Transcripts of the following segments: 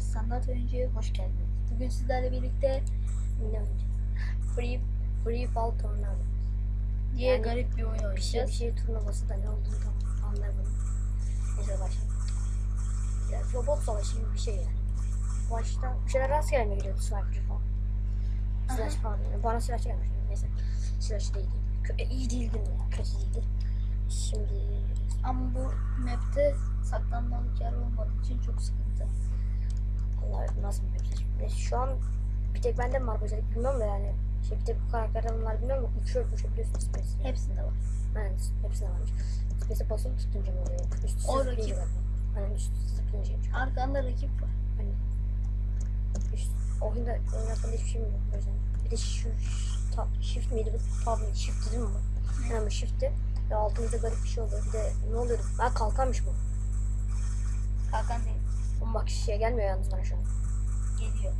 Standart Oyuncu'ya hoş geldiniz. Bugün sizlerle birlikte Ne oynayacağız? Free, Free Fall Tournament. diye Yani garip bir oyun Bir şey, oynayacağız. bir şey turnuvası da ne olduğunu tam anlamadım. Neyse başlayalım. Ya, robot savaşı gibi bir şey yani. Başta bir şeyler rastgele mi geliyordu sniper falan. Silah Aha. falan. Yani bana silah gelmiş. Neyse. Silah değil. Kö- e, iyi değildi mi? Kötü değildi. Şimdi Ama bu map'te saklanmalık yer olmadığı için çok sıkıntı. Allah nasıl bir. Neyse şu an bir tek bende mi var özellik bilmiyorum da yani. Şey bir tek bu karakterden var bilmiyorum da uçuyor uçabiliyorsun space. Hepsinde var. Aynen hepsinde varmış. Space'e basılı tutunca mı oluyor? Üst üste O rakip. Aynen üst üste zıplayınca. Arkanda rakip var. Hani üst, oyunda oyun hakkında hiçbir şey bilmiyorum o yüzden. Bir de şu, tab, shift miydi? Tab mıydı? Shift değil mi bu? Yani bu shift'ti. Ve altımızda garip bir şey oluyor. Bir de ne oluyordu? Ha kalkanmış bu. Kalkan değil. Ama bak şey gelmiyor yalnız bana şu an. Geliyor.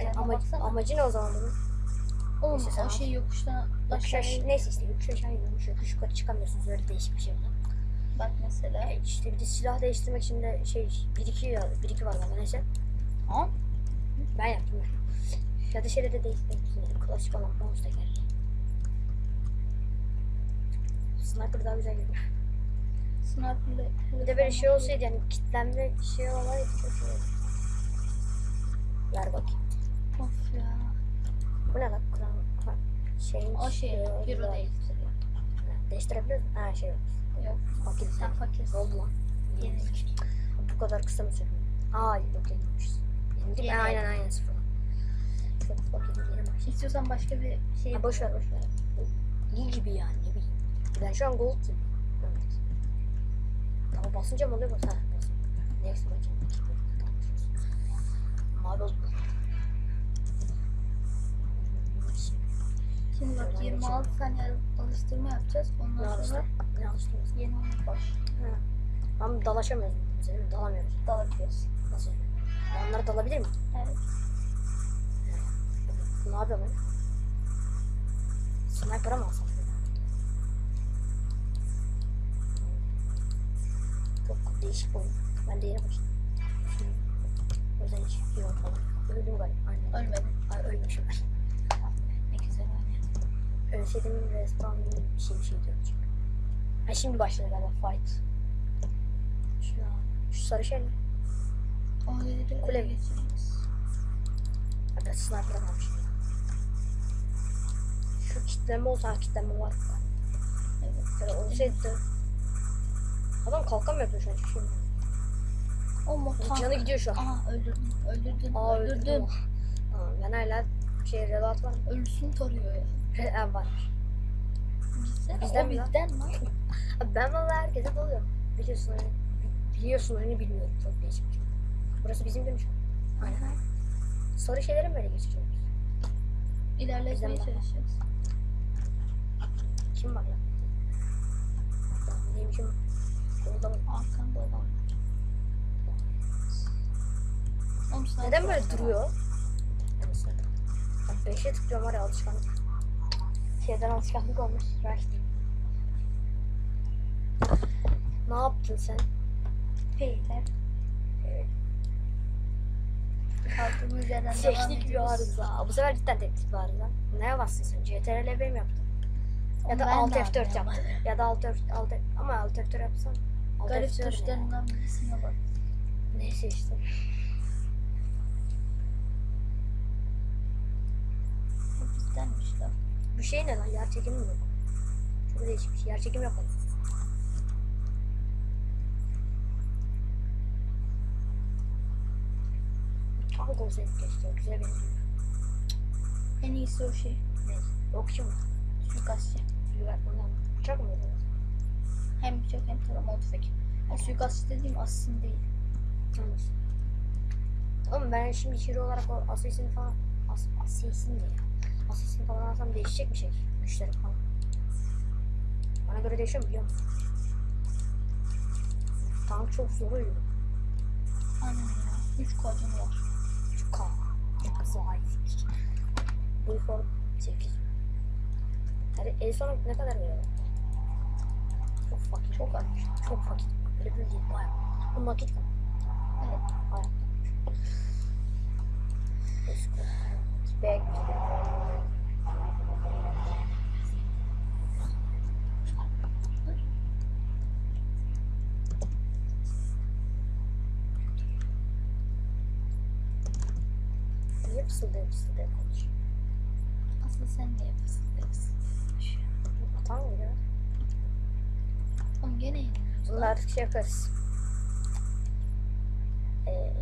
Yani Canına ama, baksana. amacı ne o zaman bunun? Oğlum Neyse, sen o al. şey yokuştan Yokuş aşağıya aşağı, neyse işte yokuş aşağı iniyormuş. Yokuş yukarı çıkamıyorsunuz. Öyle değişik bir şey bu. bak mesela. E, işte bir de silah değiştirmek için de şey bir iki ya bir iki var bende neyse. Ha? Ben yaptım ben. Ya da şeyde de değiştirmek için yani klasik olan mouse teker. Sniper daha güzel geliyor. Sniper'lı. Bir de böyle şey olsaydı yani kitlenme şey olaydı çok iyi olurdu. Ver bakayım. Of ya. Bu ne lan? Kran, kran. Şeyin O şey, hero güzel. değiştiriyor. Ha, Değiştirebiliyoruz mu? Ha şey yok. Yok. Fakir Sen fakirsin. Ne oldu lan? Yeni. Bu kadar kısa mı sürdü? Aa yok yenilmişiz. Yenildik mi? Yeni. Aynen aynen sıfır. Çok fakir yeni başladı. İstiyorsan başka bir şey Ha, boş ver boş ver. İyi gibi yani ne bileyim. Ben şu an gold gibi. Tamam basınca mı oluyor? Ha basın. Next maçın. Mavi oldu. Şimdi bak Şuradan 26 saniye alıştırma yapacağız. Ondan sonra alıştı? Ne alıştı? yeni oyun baş. Ama dalaşamıyoruz. Mi? Dalamıyoruz. Dalabiliyoruz. Nasıl? Ben onlara dalabilir miyim? Evet. Ne yapıyorum ben? Sniper'a mı alsam? Değişik oyun. Ben de yeni başladım. O yüzden hiç iyi falan. Öldüm galiba. Aynen. Ölmedi. Ay ölmüşüm ben. Ne güzel oynuyor. Ölseydim respawn bir şey bir şey çünkü. Ha şimdi başladı galiba fight. Şu, şu sarı şey ne? O dedi Kule ele mi? geçiririz. Ha ben sniper'a kalmışım. Şu kitleme olsa ha kitleme var. Evet. Olsaydı Adam kalkamıyor şu an hiçbir şey yok. O motor. Canı gidiyor şu an. Aha öldürdün. Öldürdün. Aa öldürdün. öldürdüm. Aa, ben hala şey relat var. Ölüsünü tarıyor ya. Re var. Bizden, mi bizden. Abi ben vallahi herkese dalıyorum. Biliyorsun hani biliyorsun hani bilmiyorum çok değişik. şey. Burası bizim mi şu an? Aynen. Sarı şeylere mi böyle geçeceğiz? Mi? çalışacağız. Kim var lan? Neymişim? Orada mı? Arkanda olan. Oğlum Neden böyle sorsana. duruyor? Mesela. Bak 5'e tıklıyorum var ya alışkanlık. Şeyden alışkanlık olmuş. Right. Ne yaptın sen? Beyler. Evet. Kaldığımız yerden Teknik bir arıza. Bu sefer cidden teknik bir arıza. Neye bastın sen? CTRL mi yaptın? Ya da Alt de F4 anlayamadım. yaptın. Ya da Alt F Alt F ama Alt F4 yapsan. Garip F4 ne? tuşlarından birisine bak. Neyse işte. Bu bizdenmiş lan. Bu şey ne lan? Yer çekimi mi yok? Çok değişik bir şey. Yer çekimi yapalım. Tam konsept geçti. Güzel benziyor. En iyisi o şey. Neyse. Okçu mu? Suikastçı. Güzel. Ondan. Uçak mı yapıyoruz? Hem bıçak hem tarama tüfek. O suikastçı dediğim assassin değil. Anlasın. Oğlum ben şimdi hero olarak o Assassin falan As Assassin de ya. Assassin falan alsam değişecek bir şey. Güçlerim falan. Bana göre değişiyor mu biliyor musun? Tank çok zor oynuyor. Aynen ya. Üç kocam var. Şu K. Vay. Bu form 8. Yani en son ne kadar veriyor? Çok fakir. Çok az. Çok. Öyle bir değil bayağı. Bu nakit kan. Evet. Bayağı. Bek. Niye fısıldaya fısıldaya konuşuyor? Asıl sen niye fısıldaksın? Atan mı ya? Oğlum gene. Bunu artık şey yaparız. Ee,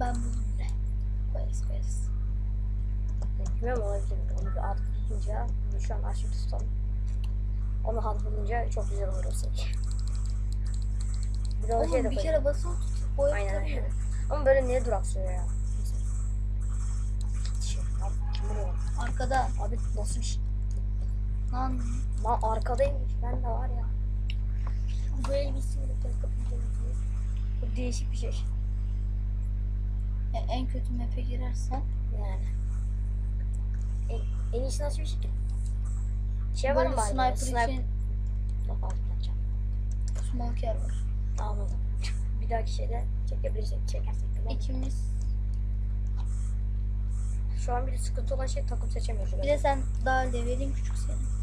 Ben buldum bile. Koyarız koyarız. bilmiyorum olabilir mi? Onu bir bulunca, bunu şu an arşivde tutalım. Onu ad bulunca çok güzel olur o seviye. Bir de o şey Oğlum bir kere basılı tutup boyatamıyor. Aynen aynen. Ama böyle niye duraksıyor ya? Şey, abi, kim vuruyor? Arkada. Abi nasıl bir şey? Lan Lan arkadaymış. Ben de var ya. bu elbiseyle tek kapınca Bu değişik bir şey. E, en kötü map'e girersen Yani. En, en iyisi nasıl bir şey ki? Şey var mı bari? sniper Sniper. için Yok abi yapacağım. smoker var. Anladım. Bir dahaki şeyde çekebilirsek çekersek tamam. İkimiz. Şu an bir sıkıntı olan şey takım seçemiyoruz. Bir de sen daha levelin küçük senin.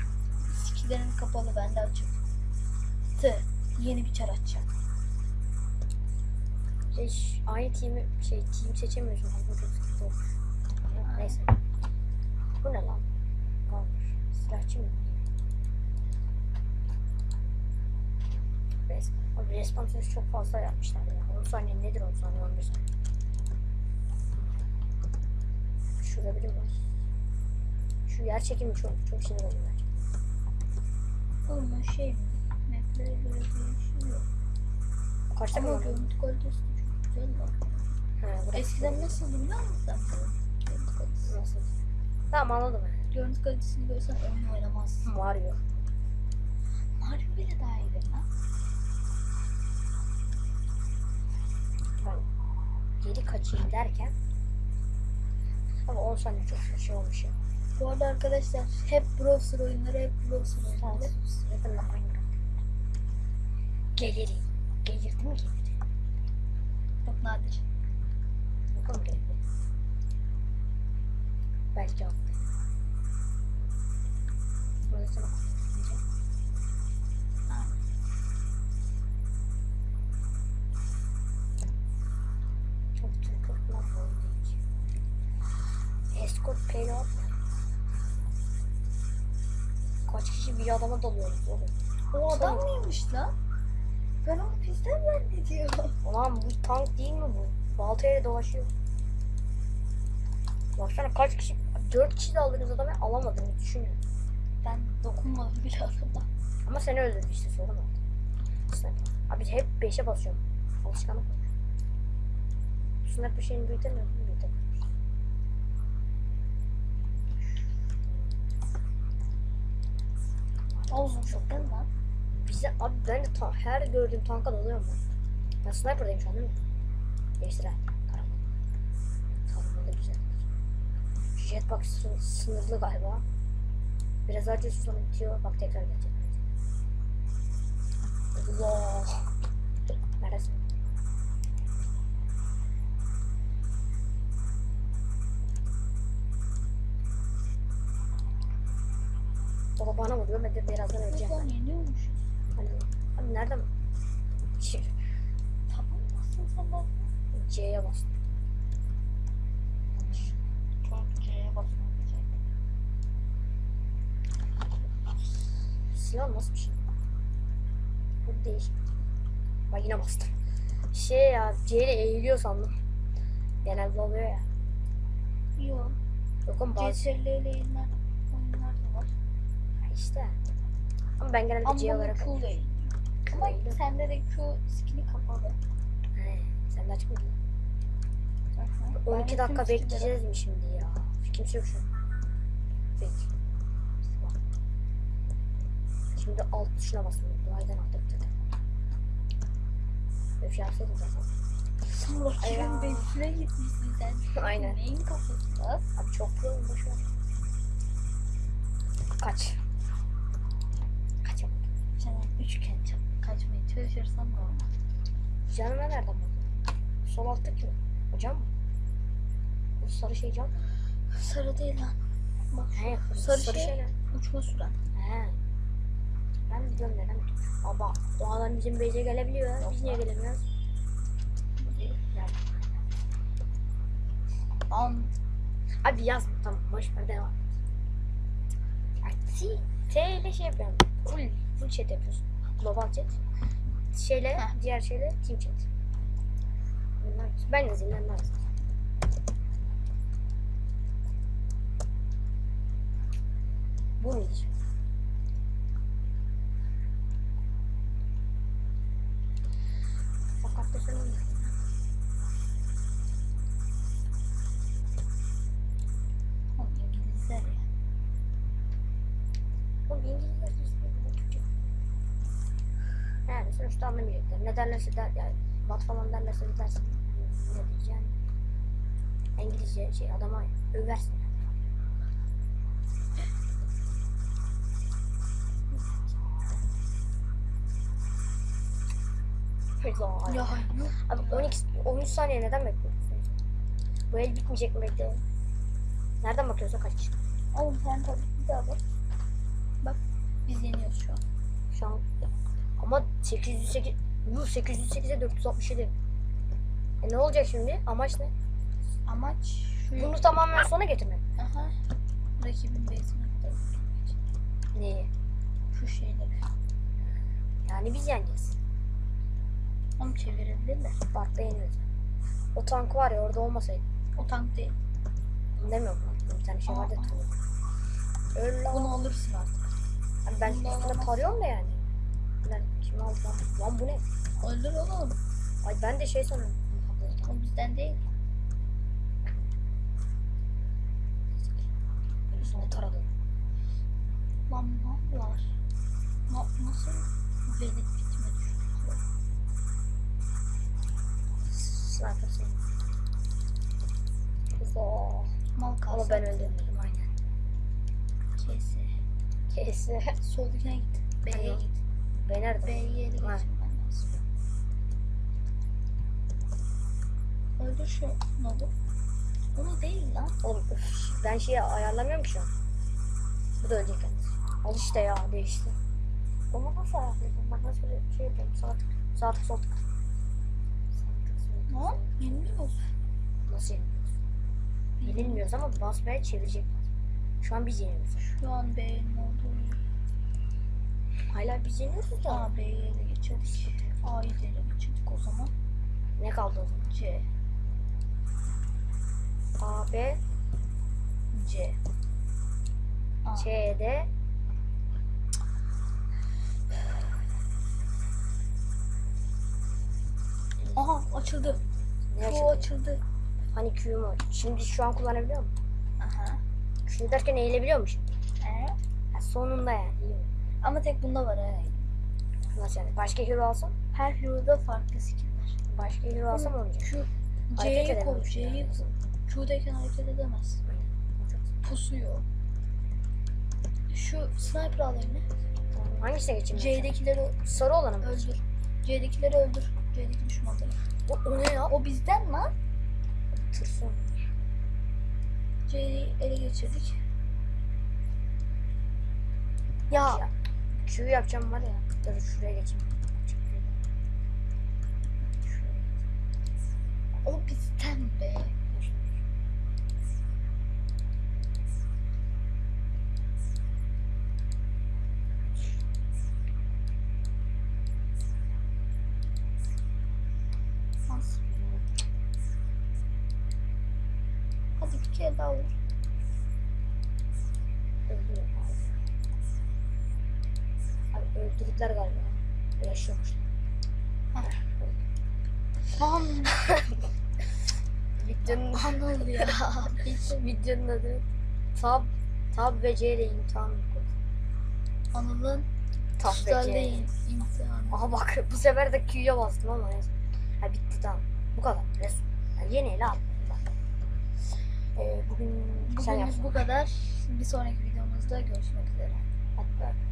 Skillerin kapalı bende açık. Tı. Yeni bir çar açacağım. Şey, aynı team'i şey team seçemiyorsun. Bu çok sıkıntı. Ya, Neyse. Bu ne lan? Kalmış. Silahçı mı? Abi respawn süresi çok fazla yapmışlar ya. 10 saniye nedir 10 saniye 11 saniye? Şurada biri var. Şu yer çekimi çok, çok sinir oldum ben. Oğlum o şey mi? Maplere göre değişiyor. Kaçta Ama görüntü kalitesi de çok güzel bak. Eskiden nasıldı biliyor musun sen görüntü kalitesi? Nasıl? Tamam anladım. Görüntü kalitesini görsen oyun oynamazsın. Mario. Mario bile daha iyi lan. Ben geri kaçayım derken ama 10 saniye çok şey olmuş ya. Bu arada arkadaşlar hep browser oyunları hep browser oyunları. Yakında Minecraft. Gelirim. Gelirdi mi gelirdi? Çok nadir. Bakalım gelirdi. Belki aldı. Böyle sana bakınca. Ha. Çok lan bu oyunda hiç. Escort payload kişi bir adama dalıyoruz oğlum. O adam mıymış lan? Ben onu bizden zannediyorum. Ulan bu tank değil mi bu? Baltayla dolaşıyor. Baksana kaç kişi, 4 kişi de alırız adamı alamadığını düşünün. Ben dokunmadım bile adama. Ama seni öldürdü işte sorun oldu. Abi hep 5'e basıyorum. Alışkanlık olmuş. Sniper şeyini büyütemiyorum. Olsun çok değil mi lan? Bize abi ben de ta- her gördüğüm tanka dalıyorum ben. Ben sniper'dayım şu an değil mi? Değiştiren. Taramalı. Taramalı güzel. Jetpack sın- sınırlı galiba. Biraz acı sonra bitiyor. Bak tekrar gelecek. Allah. Neredesin? Da bana vuruyor. Ben de birazdan öleceğim. Buradan yeniyormuşuz. Hani, abi nereden? Şey, Tamam mısın sen de? C'ye bastım. Çok C'ye basmak. Silah nasıl bir şey? Bu değişik. Bak yine bastım. Şey ya C ile eğiliyor sandım. Genelde oluyor ya. Yok. Yok ama bazı CTRL ile yenilen işte. Ama ben genelde Ama C olarak Q değil. Ama Öyle. sende de Q skill'i kapalı. He, sen de açık mıydın? Zaten. 12 Ben dakika tüm skill'leri- bekleyeceğiz mi şimdi ya? Kimse yok şu an. Tamam. Şimdi alt tuşuna basıyorum. Duaydan. Böyle bir şey yapsaydım zaten. Rakibin ya. besine gitmişsin sen. Aynen. Neyin kafası? Abi çok yoğun boş ver. Kaç kaçmaya çalışırsan normal. Canıma nereden bakın? Sol alttaki mi? Hocam mı? sarı şey cam. Sarı değil lan. Bak He, Sarı şey. ne? uçma süren. He. Ben biliyorum neden. Baba doğadan bizim base'e gelebiliyor. ya. Biz niye gelemiyoruz? Bu. Yani. An Abi yaz tamam boş ver devam. T ile şey yapıyorum. Full, full chat yapıyorsun. Global chat. Şeyle, Heh. diğer şeyle team chat. Ben yazayım, ben yazayım. Bu şimdi? Fakat da sonuçta anlamayacaklar. Ne derlerse der yani mat falan derlerse de dersin. Ne diyeceğim? İngilizce şey adama översin. Ya. Abi 12 13 saniye neden bekliyorsun? Bu el bitmeyecek mi bekle? Nereden bakıyorsun kaç? Oğlum sen tabii bir daha bak. Bak biz yeniyoruz şu an. Şu an ama 808 bu 808'e 467. E ne olacak şimdi? Amaç ne? Amaç şu Bunu tamamen sona getirmek. Aha. Rakibin base'ine kadar. Neyi? Şu şeyleri. Yani biz yeneceğiz. Onu çevirebilirler. Farklı yeniyoruz. O tank var ya orada olmasaydı. O tank değil. Demiyorum. Bir tane şey vardı. Öyle. Bunu alırsın artık. Yani ben üstüne tarıyorum da yani. Lan kim aldı lan? Lan bu ne? Öldür oğlum. Ay ben de şey sanıyorum. O bizden değil. Üstüne taradım. Lan ne var? Na, nasıl velet bitme düştü? Sniper. Güzel. Mal kalsın. Ama ben öldürmedim aynen. Kese. Kese. Soldakine git. B'ye git. Ben nerede? B'ye ele Ha. geçirmen lazım. Öldür şu nobu. Onu değil lan. Oğlum üf, ben şeyi ayarlamıyorum ki şu an. Bu da ölecek yalnız. Al işte ya değişti. Ama nasıl ayarlayacağım? Ben nasıl böyle şey yapıyorum? Sağ tık, sağ tık, sol tık. Lan yeniliyoruz. Nasıl yeniliyoruz? Yenilmiyoruz ama basmaya çevirecekler. Şu an biz yeniyoruz. Şu an B'nin olduğu Hala biz yeniyoruz da. A B'yi ele geçirdik. A'yı da ele geçirdik o zaman. Ne kaldı o zaman? C. A, B, C. A. C, D. Aha açıldı. Ne Q açıldı? açıldı. Hani Q mu? Şimdi şu an kullanabiliyor mu? Aha. Q derken eğilebiliyor mu şimdi? Ee? Ha, sonunda yani. iyi? Ama tek bunda var ha. Nasıl yani? Başka hero alsam? Her hero'da farklı skill var. Başka hero alsam olmayacak. Hareket C'yi koy, C'yi. Q'dayken hareket edemez. Pusuyor. Şu sniper alayım mı? Tamam, Hangisine geçeyim? C'dekileri Sarı olanı mı? öldür. C'dekileri öldür. C'deki düşmanları. O, o ne ya? O bizden lan. Tırsın. C'yi ele geçirdik. Ya. Q yapacağım var ya. Dur şuraya geçeyim. Şuraya. O bizden be. Nasıl? Hadi bir kere daha vur. Öldürüyor abi. Öldürdüler galiba. Yaşıyormuş. Lan Videonun, Anıl ya. videonun adı Tab, Tab ve C ile imtihan. Anıl'ın Tab ve C. imtihanı. Aha bak bu sefer de Q'ya bastım ama neyse. Ha bitti tamam. Bu kadar. Resul. Ha, yeni. Bak. Ee, bugün yapsın. bu kadar. Bir sonraki videomuzda görüşmek üzere. Hadi bak.